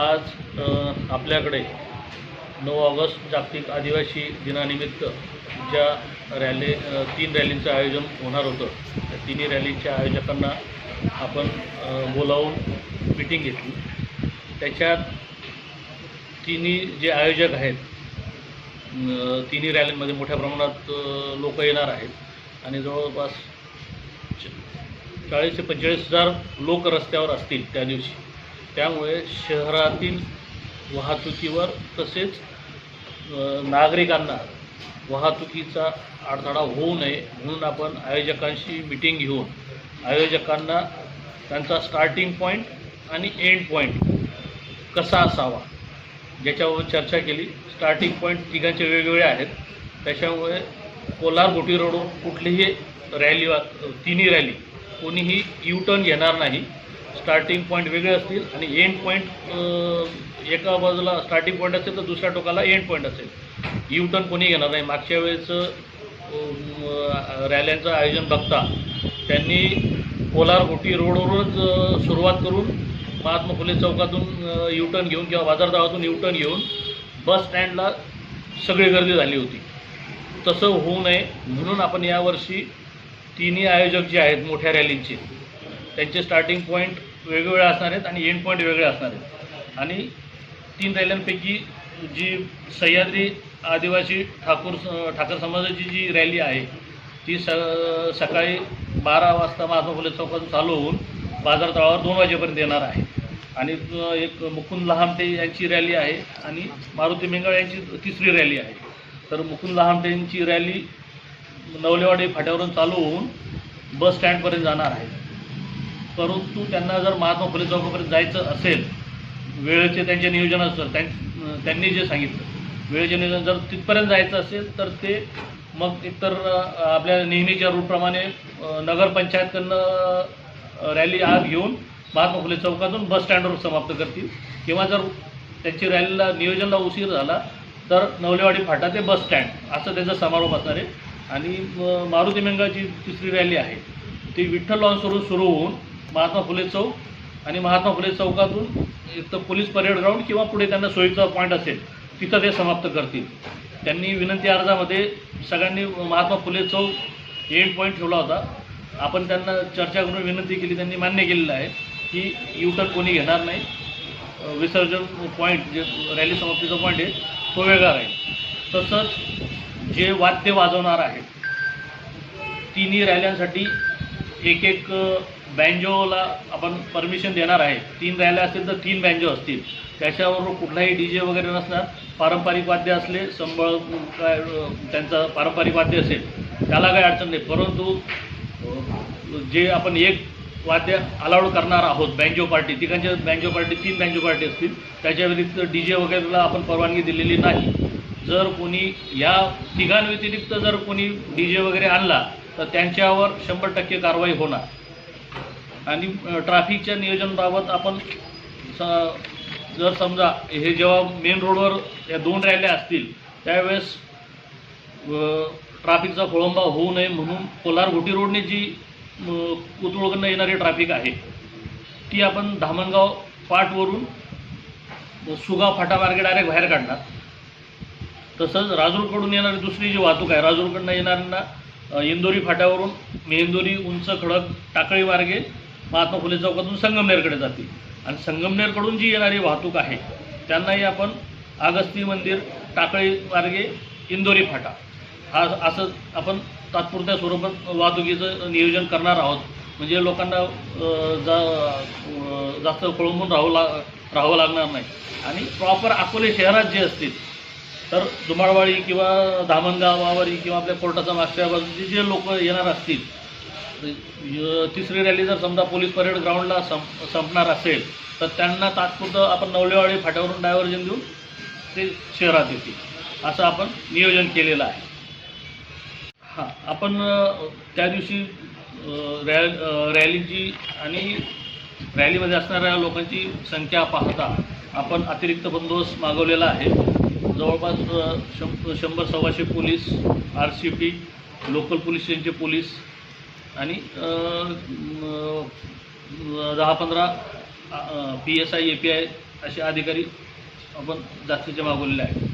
आज आपल्याकडे नऊ ऑगस्ट जागतिक आदिवासी दिनानिमित्त ज्या रॅली तीन रॅलींचं आयोजन होणार होतं त्या तिन्ही रॅलीच्या आयोजकांना आपण बोलावून मिटिंग घेतली. त्याच्यात तिन्ही जे आयोजक आहेत तिन्ही रॅलींमध्ये मोठ्या प्रमाणात लोक येणार आहेत आणि जवळपास च- चाळीस ते पंचेचाळीस हजार लोक रस्त्यावर असतील त्या दिवशी. त्यामुळे शहरातील वाहतुकीवर तसेच नागरिकांना वाहतुकीचा अडथळा होऊ नये म्हणून आपण आयोजकांशी मिटिंग घेऊन आयोजकांना त्यांचा स्टार्टिंग पॉईंट आणि एंड पॉईंट कसा असावा ज्याच्यावर चर्चा केली. स्टार्टिंग पॉईंट तिघांचे वेगवेगळे आहेत. त्याच्यामुळे कोलार गोटी रोडवर कुठलीही रॅली वा तिन्ही रॅली कोणीही यू टर्न घेणार नाही. स्टार्टिंग पॉईंट वेगळे असतील आणि एंड पॉईंट एका बाजूला स्टार्टिंग पॉईंट असेल तर दुसऱ्या टोकाला एंड पॉईंट असेल. यू टर्न कोणी घेणार नाही. मागच्या वेळेचं रॅल्यांचं आयोजन बघता त्यांनी कोलार गोटी रोडवरूनच सुरुवात करून महात्मा फुले चौकातून यू टर्न घेऊन किंवा बाजारगावातून यू टर्न घेऊन बस स्टँडला सगळी गर्दी झाली होती. तसं होऊ नये. म्हणून आपण यावर्षी तिन्ही आयोजक जे आहेत मोठ्या रॅलींचे त्यांचे स्टार्टिंग पॉईंट वेगवेगळे असणार आहेत आणि एंड पॉईंट वेगळे असणार आहेत. आणि तीन रॅल्यांपैकी जी सह्याद्री आदिवासी ठाकूर स- ठाकर समाजाची जी रॅली आहे ती स सकाळी बारा वाजता महात्मा फुले चौकातून चालू होऊन बाजार तळावर दोन वाजेपर्यंत येणार आहे. आणि एक मुकुंद लहामटे यांची रॅली आहे आणि मारुती मेंगळ यांची तिसरी रॅली आहे. तर मुकुंद लहामटे यांची रॅली नवलेवाडी फाट्यावरून चालू होऊन बस स्टँडपर्यंत जाणार आहे. परंतु त्यांना जर महात्मा फुले चौकापर्यंत जायचं असेल वेळेचे त्यांचे नियोजन असेल त्यां त्यांनी जे सांगितलं वेळेचे नियोजन जर तिथपर्यंत जायचं असेल तर ते मग एकतर आपल्या नेहमीच्या रूटप्रमाणे नगरपंचायतकडनं रॅली आत घेऊन महात्मा फुले चौकातून बस स्टँडवर समाप्त करतील. किंवा जर त्यांची रॅलीला नियोजनला उशीर झाला तर नवलेवाडी फाटा ते बस स्टँड असं त्याचा समारोप असणार आहे. आणि मारुती मेंगाची तिसरी रॅली आहे. ती विठ्ठल लॉन्सवरून सुरू होऊन महात्मा फुले चौक आणि महात्मा फुले चौकातून एक तर पोलीस परेड ग्राउंड किंवा पुढे त्यांना सोयीचा पॉईंट असेल तिथं ते समाप्त करतील. त्यांनी विनंती अर्जामध्ये सगळ्यांनी महात्मा फुले चौक एंड पॉईंट ठेवला होता. आपण त्यांना चर्चा करून विनंती केली त्यांनी मान्य केलेलं आहे की युटर कोणी घेणार नाही. विसर्जन पॉईंट जे रॅली समाप्तीचा पॉईंट आहे तो वेगळा राहील. तसंच जे वाद्य वाजवणार आहेत तिन्ही रॅल्यांसाठी एक एक बँजोला आपण परमिशन देणार आहे. तीन रॅल्या असतील तर तीन बँजो असतील. त्याच्यावर कुठलाही डी जे वगैरे नसणार. पारंपरिक वाद्य असले संबळ काय त्यांचं पारंपरिक वाद्य असेल त्याला काही अडचण नाही. परंतु जे आपण एक वाद्य अलाउड करणार आहोत बँजो पार्टी तिघांच्या बँजो पार्टी तीन बँजो पार्टी असतील त्याच्या व्यतिरिक्त डी जे वगैरेला आपण परवानगी दिलेली नाही. जर कोणी या तिघांव्यतिरिक्त जर कोणी डी जे वगैरे आणला तर त्यांच्यावर शंभर टक्के कारवाई होणार. आणि ट्रॅफिकच्या नियोजनाबाबत आपण स- जर समजा हे जेव्हा मेन रोडवर या दोन रॅल्या असतील त्यावेळेस ट्रॅफिकचा खोळंबा होऊ नये म्हणून कोलार घोटी रोडने जी कुतुळकडनं येणारी ट्रॅफिक आहे ती आपण धामणगाव पाटवरून सुगाव फाटामार्गे डायरेक्ट बाहेर काढणार. तसंच राजूरकडून येणारी दुसरी जी वाहतूक आहे राजूरकडनं येणाऱ्यांना इंदोरी फाट्यावरून मेंदोरी उंच खडक टाकळी मार्गे महात्मा फुले चौकातून संगमनेरकडे जातील. आणि संगमनेरकडून जी येणारी वाहतूक आहे त्यांनाही आपण आगस्ती मंदिर टाकळी मार्गे इंदोरी फाटा. हा असं आपण तात्पुरत्या स्वरूपात वाहतुकीचं नियोजन करणार आहोत. म्हणजे लोकांना जा जास्त खोळंबून राहू ला राहावं लागणार नाही. आणि प्रॉपर अकोले शहरात जे असतील तर दुमाळवाडी किंवा धामणगाव वावरी किंवा आपल्या कोर्टाच्या मागच्या बाजूचे जे लोक येणार असतील तिसरी रॅली जर समजा पोलीस परेड ग्राउंडला संप संपणार असेल तर त्यांना तात्पुरतं आपण नवलेवाडी फाट्यावरून डायव्हर्जन देऊन ते शहरात येतील. असं आपण नियोजन केलेलं आहे. हां आपण त्या दिवशी रॅ रॅलीची आणि रॅलीमध्ये असणाऱ्या लोकांची संख्या पाहता आपण अतिरिक्त बंदोबस्त मागवलेला आहे. जवळपास शं शंभर सव्वाशे police R C P local police स्टेशनचे पोलीस आणि दहा पंधरा P S I A P I असे अधिकारी आपण जास्तीचे मागवलेले आहेत.